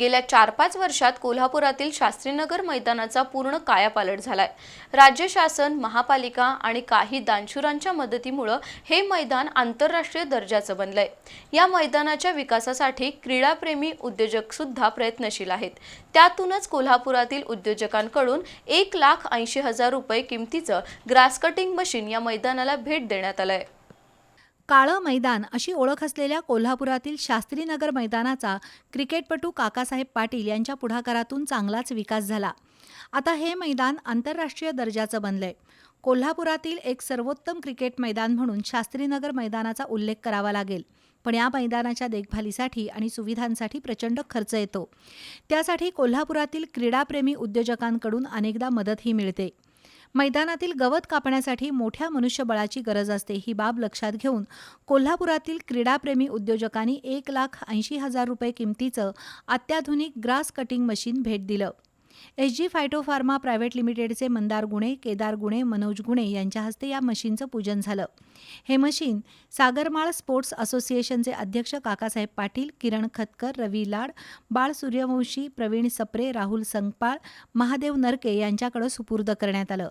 गेल्या चार पाच वर्षात कोल्हापुरातील शास्त्रीनगर मैदानाचा पूर्ण कायापालट झालाय. राज्य शासन महापालिका आणि काही दानशुरांच्या मदतीमुळं हे मैदान आंतरराष्ट्रीय दर्जाचं बनलंय. या मैदानाच्या विकासासाठी क्रीडाप्रेमी उद्योजक सुद्धा प्रयत्नशील आहेत. त्यातूनच कोल्हापुरातील उद्योजकांकडून एक लाख ऐंशी हजार रुपये किमतीचं ग्रास कटिंग मशीन या मैदानाला भेट देण्यात आलंय. काळं मैदान अशी ओळख असलेल्या कोल्हापुरातील शास्त्रीनगर मैदानाचा क्रिकेटपटू काकासाहेब पाटील यांच्या पुढाकारातून चांगलाच विकास झाला. आता हे मैदान आंतरराष्ट्रीय दर्जाचं बनलंय. कोल्हापुरातील एक सर्वोत्तम क्रिकेट मैदान म्हणून शास्त्रीनगर मैदानाचा उल्लेख करावा लागेल. पण या मैदानाच्या देखभालीसाठी आणि सुविधांसाठी प्रचंड खर्च येतो. त्यासाठी कोल्हापुरातील क्रीडाप्रेमी उद्योजकांकडून अनेकदा मदतही मिळते. मैदानातील गवत कापण्यासाठी मोठ्या मनुष्यबळाची गरज असते. ही बाब लक्षात घेऊन कोल्हापुरातील क्रीडाप्रेमी उद्योजकांनी एक लाख ऐंशी हजार रुपये किमतीचं अत्याधुनिक ग्रास कटिंग मशीन भेट दिलं. एस जी फायटोफार्मा प्रायव्हेट लिमिटेडचे मंदार गुणे केदार गुणे मनोज गुणे यांच्या हस्ते या मशीनचं पूजन झालं. हे मशीन सागरमाळ स्पोर्ट्स असोसिएशनचे अध्यक्ष काकासाहेब पाटील किरण खतकर रवी लाड बाळ सूर्यवंशी प्रवीण सप्रे राहुल संगपाळ महादेव नरके यांच्याकडे सुपूर्द करण्यात आलं.